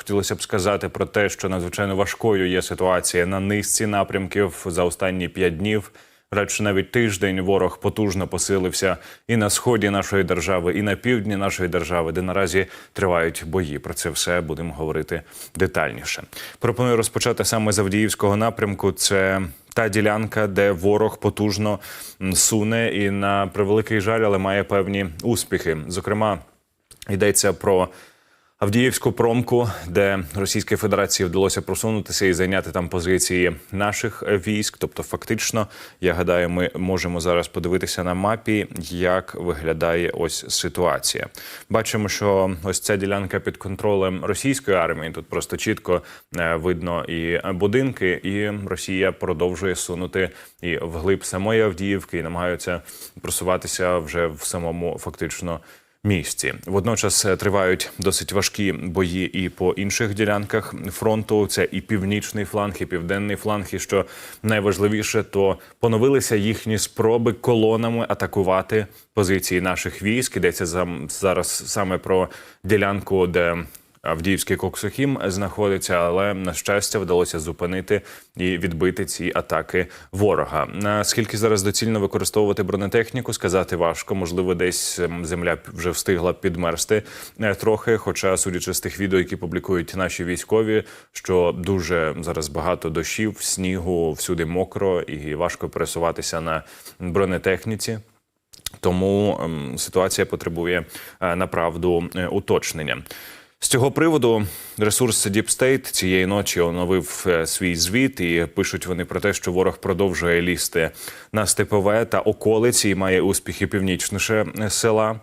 хотілося б сказати про те, що надзвичайно важкою є ситуація на низці напрямків за останні п'ять днів. Радше навіть тиждень ворог потужно посилився і на сході нашої держави, і на півдні нашої держави, де наразі тривають бої. Про це все будемо говорити детальніше. Пропоную розпочати саме з Авдіївського напрямку. Це та ділянка, де ворог потужно суне і на превеликий жаль, але має певні успіхи. Зокрема, йдеться про Авдіївську промку, де Російській Федерації вдалося просунутися і зайняти там позиції наших військ. Тобто, фактично, я гадаю, ми можемо зараз подивитися на мапі, як виглядає ось ситуація. Бачимо, що ось ця ділянка під контролем російської армії. Тут просто чітко е, видно і будинки, і Росія продовжує сунути і вглиб самої Авдіївки, і намагаються просуватися вже в самому фактично місті. Водночас е, тривають досить важкі бої і по інших ділянках фронту. Це і північний фланг, і південний фланг. І що найважливіше, то поновилися їхні спроби колонами атакувати позиції наших військ. Йдеться зараз саме про ділянку, де Авдіївський Коксохім знаходиться, але на щастя вдалося зупинити і відбити ці атаки ворога. Наскільки зараз доцільно використовувати бронетехніку, сказати важко. Можливо, десь ем, земля вже встигла підмерзти е, трохи. Хоча, судячи з тих відео, які публікують наші військові, що дуже зараз багато дощів, снігу, всюди мокро і важко пересуватися на бронетехніці. Тому ем, ситуація потребує е, направду е, уточнення. З цього приводу ресурс Deep State цієї ночі оновив е, свій звіт, і пишуть вони про те, що ворог продовжує лізти на степове та околиці і має успіхи північніше е, села.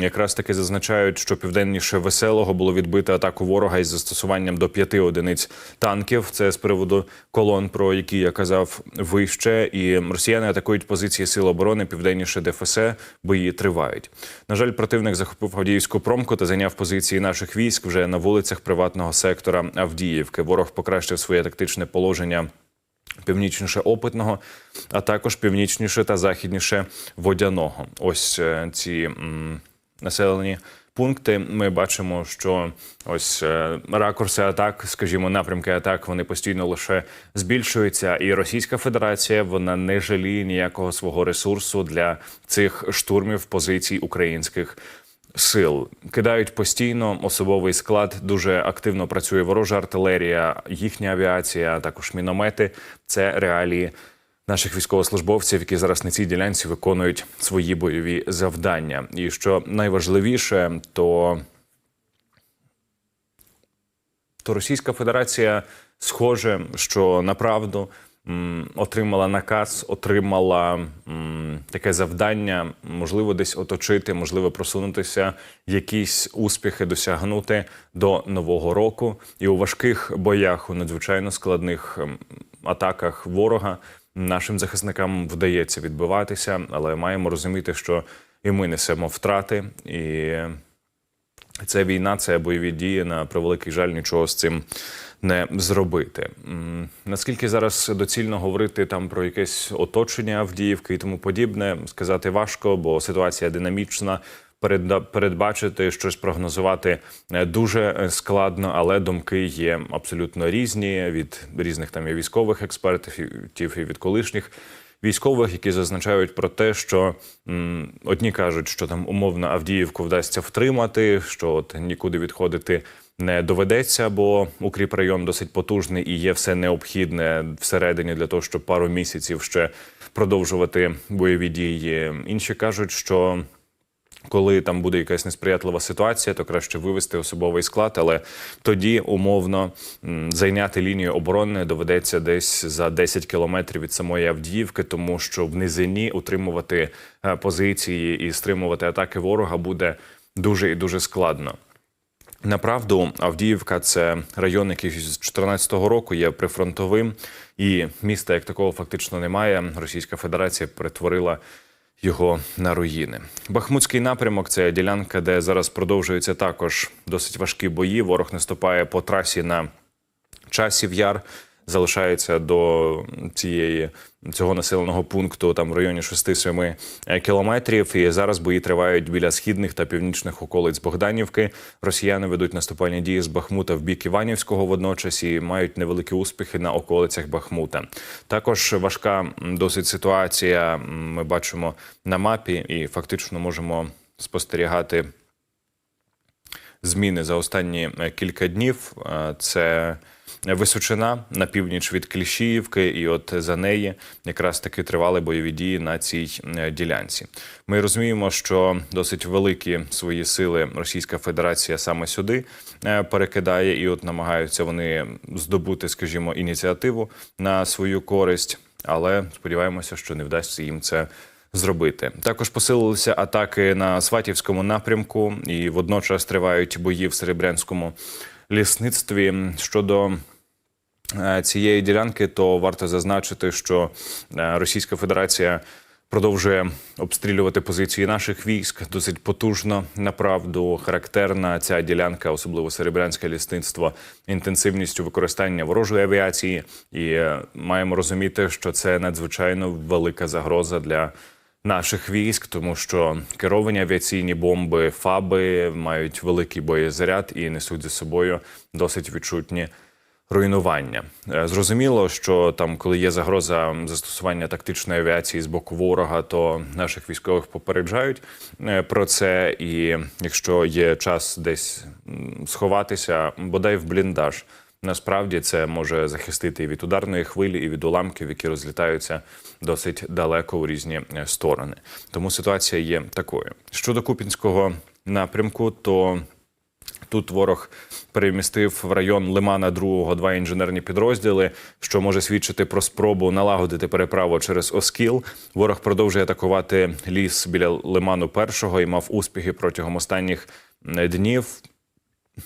Якраз таки зазначають, що південніше веселого було відбито атаку ворога із застосуванням до п'яти одиниць танків. Це з приводу колон, про які я казав вище. І росіяни атакують позиції сил оборони південніше ДФС. Бої тривають. На жаль, противник захопив Авдіївську промку та зайняв позиції наших військ вже на вулицях приватного сектора Авдіївки. Ворог покращив своє тактичне положення. Північніше опитного, а також північніше та західніше водяного. Ось е, ці населені пункти. Ми бачимо, що ось е, ракурси атак, скажімо, напрямки атак, вони постійно лише збільшуються. І Російська Федерація вона не жаліє ніякого свого ресурсу для цих штурмів позицій українських сил. Кидають постійно особовий склад. Дуже активно працює ворожа артилерія, їхня авіація, також міномети. Це реалії наших військовослужбовців, які зараз на цій ділянці виконують свої бойові завдання. І що найважливіше, то то Російська Федерація схоже, що направду отримала наказ, отримала таке завдання, можливо, десь оточити, можливо, просунутися, якісь успіхи досягнути до нового року. І у важких боях, у надзвичайно складних атаках ворога нашим захисникам вдається відбиватися, але маємо розуміти, що і ми несемо втрати і. Це війна, це бойові дії. На превеликий жаль, нічого з цим не зробити. Наскільки зараз доцільно говорити там про якесь оточення Авдіївки і тому подібне, сказати важко, бо ситуація динамічна. Передбачити щось прогнозувати е, дуже е, складно, але думки є абсолютно різні від різних там і військових експертів, і від колишніх військових, які зазначають про те, що м, одні кажуть, що там умовно Авдіївку вдасться втримати, що от нікуди відходити не доведеться, бо укріп район досить потужний і є все необхідне всередині для того, щоб пару місяців ще продовжувати бойові дії. Інші кажуть, що коли там буде якась несприятлива ситуація, то краще вивести особовий склад, але тоді умовно зайняти лінію оборони доведеться десь за 10 кілометрів від самої Авдіївки, тому що в низині утримувати е, позиції і стримувати атаки ворога буде дуже і дуже складно. Направду, Авдіївка це район, який з 2014 року є прифронтовим, і міста як такого фактично немає. Російська Федерація перетворила його на руїни. Бахмутський напрямок це ділянка, де зараз продовжуються також досить важкі бої. Ворог наступає по трасі на часів яр. Залишається до цієї цього населеного пункту там в районі 6-7 кілометрів. І зараз бої тривають біля східних та північних околиць Богданівки. Росіяни ведуть наступальні дії з Бахмута в бік Іванівського водночас і мають невеликі успіхи на околицях Бахмута. Також важка досить ситуація. Ми бачимо на мапі і фактично можемо спостерігати зміни за останні е, кілька днів. Е, Це Височина на північ від Кліщіївки, і от за неї якраз таки тривали бойові дії на цій е, ділянці. Ми розуміємо, що досить великі свої сили Російська Федерація саме сюди перекидає, і от намагаються вони здобути, скажімо, ініціативу на свою користь, але сподіваємося, що не вдасться їм це зробити. Також посилилися атаки на Сватівському напрямку, і водночас тривають бої в Серебрянському лісництві щодо. е, Цієї ділянки то варто зазначити, що е, Російська Федерація продовжує обстрілювати позиції наших військ досить потужно. Направду характерна ця ділянка, особливо серебрянське лісництво, інтенсивністю використання ворожої авіації, і е, маємо розуміти, що це надзвичайно велика загроза для наших військ, тому що керовані авіаційні бомби, фаби мають великий боєзаряд і несуть за собою досить відчутні руйнування. Е, Зрозуміло, що там, коли є загроза застосування тактичної авіації з боку ворога, то наших військових попереджають е, про це. І якщо є час десь сховатися, бодай в бліндаж. Насправді це може захистити і від ударної хвилі, і від уламків, які розлітаються досить далеко у різні е, сторони. Тому ситуація є такою. Щодо Купінського напрямку, то Тут ворог перемістив в район Лимана другого два інженерні підрозділи, що може свідчити про спробу налагодити переправу через Оскіл. Ворог продовжує атакувати ліс біля Лиману першого і мав успіхи протягом останніх е, днів.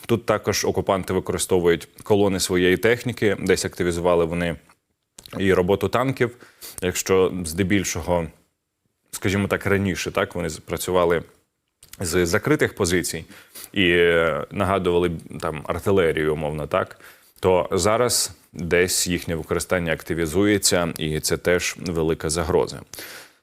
Тут також окупанти використовують колони своєї техніки, десь активізували вони і роботу танків. Якщо здебільшого, скажімо так, раніше так вони працювали з закритих позицій і е, нагадували там артилерію, умовно так. То зараз десь їхнє використання активізується, і це теж велика загроза.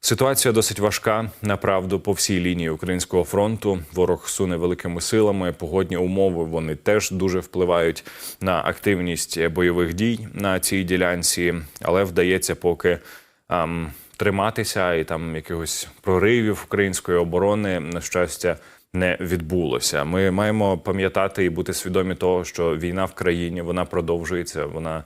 Ситуація досить важка. Направду по всій лінії українського фронту ворог суне великими силами. Погодні умови вони теж дуже впливають на активність бойових дій на цій ділянці, але вдається поки ам, триматися і там якихось проривів української оборони на щастя не відбулося. Ми маємо пам'ятати і бути свідомі того, що війна в країні вона продовжується. Вона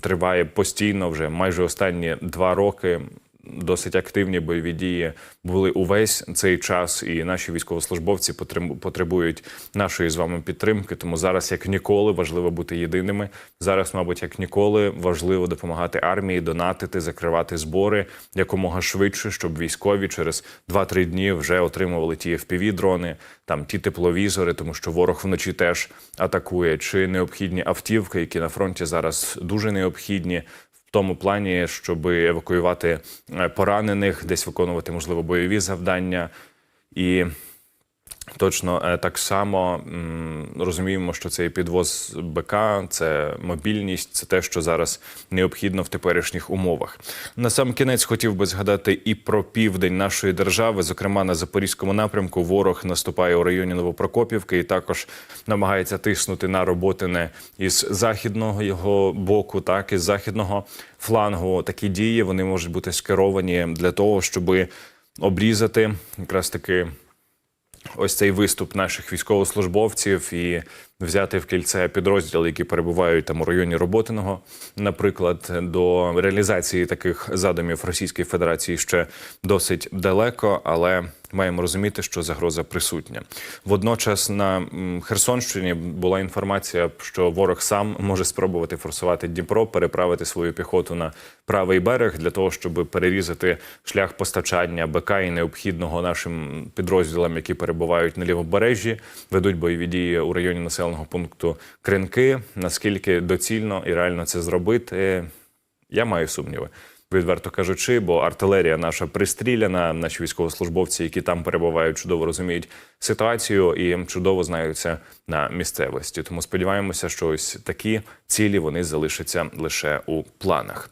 триває постійно вже майже останні два роки. Досить активні бойові дії були увесь цей час, і наші військовослужбовці потребу- потребують нашої з вами підтримки. Тому зараз, як ніколи, важливо бути єдиними. Зараз, мабуть, як ніколи, важливо допомагати армії, донатити, закривати збори якомога швидше, щоб військові через 2-3 дні вже отримували ті fpv дрони, там ті тепловізори, тому що ворог вночі теж атакує. Чи необхідні автівки, які на фронті зараз дуже необхідні тому плані, щоб евакуювати е, поранених, десь виконувати можливо бойові завдання і. Точно е, так само розуміємо, що цей підвоз БК, це мобільність, це те, що зараз необхідно в теперішніх умовах. На сам кінець хотів би згадати і про південь нашої держави. Зокрема, на запорізькому напрямку ворог наступає у районі Новопрокопівки і також намагається тиснути на роботине із західного його боку, так із західного флангу. Такі дії вони можуть бути скеровані для того, щоб обрізати якраз таки ось цей виступ наших військовослужбовців і взяти в кільце підрозділи, які перебувають там у районі Роботиного, наприклад, до реалізації таких задумів Російської Федерації ще досить далеко, але маємо розуміти, що загроза присутня. Водночас на Херсонщині була інформація, що ворог сам може спробувати форсувати Дніпро, переправити свою піхоту на правий берег для того, щоб перерізати шлях постачання БК і необхідного нашим підрозділам, які перебувають на лівобережжі, ведуть бойові дії у районі населеного пункту Кринки. Наскільки доцільно і реально це зробити, я маю сумніви. відверто кажучи, бо артилерія наша пристріляна. Наші військовослужбовці, які там перебувають, чудово розуміють ситуацію і чудово знаються на місцевості. Тому сподіваємося, що ось такі цілі вони залишаться лише у планах.